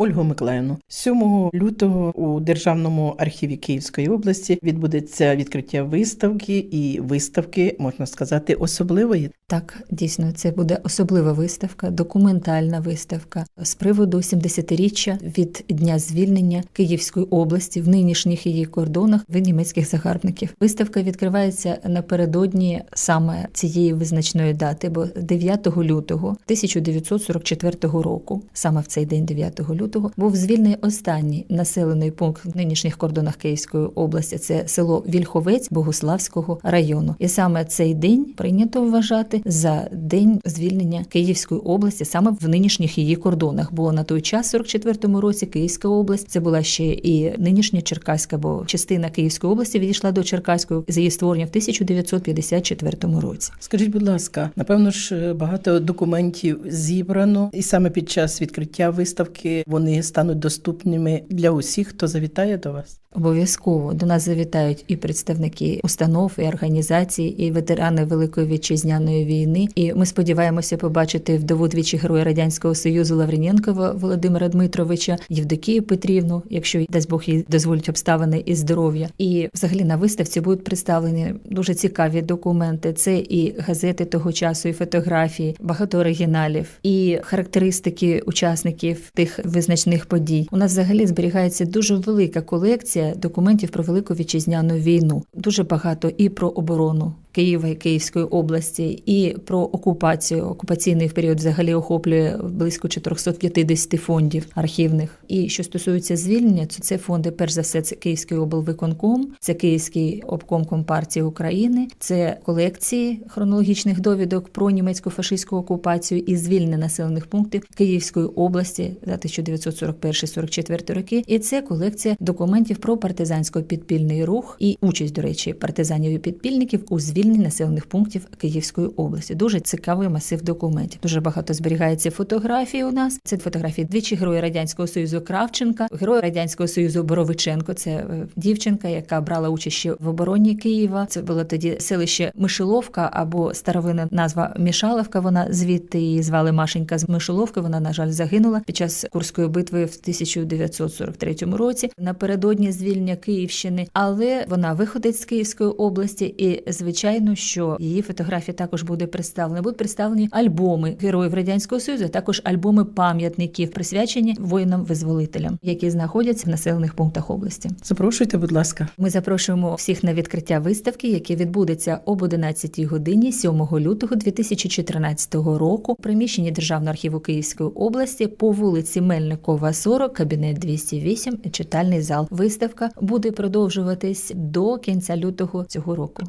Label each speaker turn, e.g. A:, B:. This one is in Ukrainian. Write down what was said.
A: Ольгу Миколаївну. 7 лютого у Державному архіві Київської області відбудеться відкриття виставки і виставки, можна сказати, особливої.
B: Так, дійсно, це буде особлива виставка, документальна виставка з приводу 70-річчя від дня звільнення Київської області в нинішніх її кордонах від німецьких загарбників. Виставка відкривається напередодні саме цієї визначної дати, бо 9 лютого 1944 року, саме в цей день, 9 лютого, був звільнений останній населений пункт в нинішніх кордонах Київської області. Це село Вільховець Богуславського району. І саме цей день прийнято вважати за день звільнення Київської області саме в нинішніх її кордонах. Бо на той час, в 44-му році, Київська область це була ще і нинішня Черкаська, бо частина Київської області відійшла до Черкаської з її створення в 1954 році.
A: Скажіть, будь ласка, напевно ж багато документів зібрано, і саме під час відкриття виставки вони стануть доступними для усіх, хто завітає до вас.
B: Обов'язково до нас завітають і представники установ, і організацій, і ветерани Великої вітчизняної війни. І ми сподіваємося побачити вдову двічі героя радянського союзу Лаврінєнкова Володимира Дмитровича, Євдокію Петрівну, якщо дасть Бог їй дозволить обставини і здоров'я. І взагалі на виставці будуть представлені дуже цікаві документи. Це і газети того часу, і фотографії, багато оригіналів, і характеристики учасників тих визначних подій. У нас взагалі зберігається дуже велика колекція документів про велику вітчизняну війну. Дуже багато і про оборону. Києва і Київської області і про окупацію. Окупаційний період взагалі охоплює близько 450 фондів архівних. І що стосується звільнення, то це фонди, перш за все, це Київський облвиконком, це Київський обком Компартії України, це колекції хронологічних довідок про німецько-фашистську окупацію і звільнення населених пунктів Київської області за 1941-44 роки. І це колекція документів про партизансько-підпільний рух і участь, до речі, партизанів і підпільників у звільненні звільнень населених пунктів Київської області. Дуже цікавий масив документів. Дуже багато зберігається фотографій. У нас це фотографії двічі герої радянського союзу Кравченка, герой радянського союзу Боровиченко. Це е, дівчинка, яка брала участь в обороні Києва. Це було тоді селище Мишеловка або старовинна назва Мішаловка. Вона звідти її звали Машенька з Мишеловки. Вона на жаль загинула під час Курської битви в 1943 році. Напередодні звільнення Київщини, але вона виходить з Київської області і звичайно звичайно, що її фотографія також буде представлена. Будуть представлені альбоми героїв радянського союзу, а також альбоми пам'ятників, присвячені воїнам-визволителям, які знаходяться в населених пунктах області.
A: Запрошуйте, будь ласка.
B: Ми запрошуємо всіх на відкриття виставки, яке відбудеться об 11 годині 7 лютого 2014 року. в приміщенні Державного архіву Київської області по вулиці Мельникова, 40, кабінет 208, читальний зал. Виставка буде продовжуватись до кінця лютого цього року.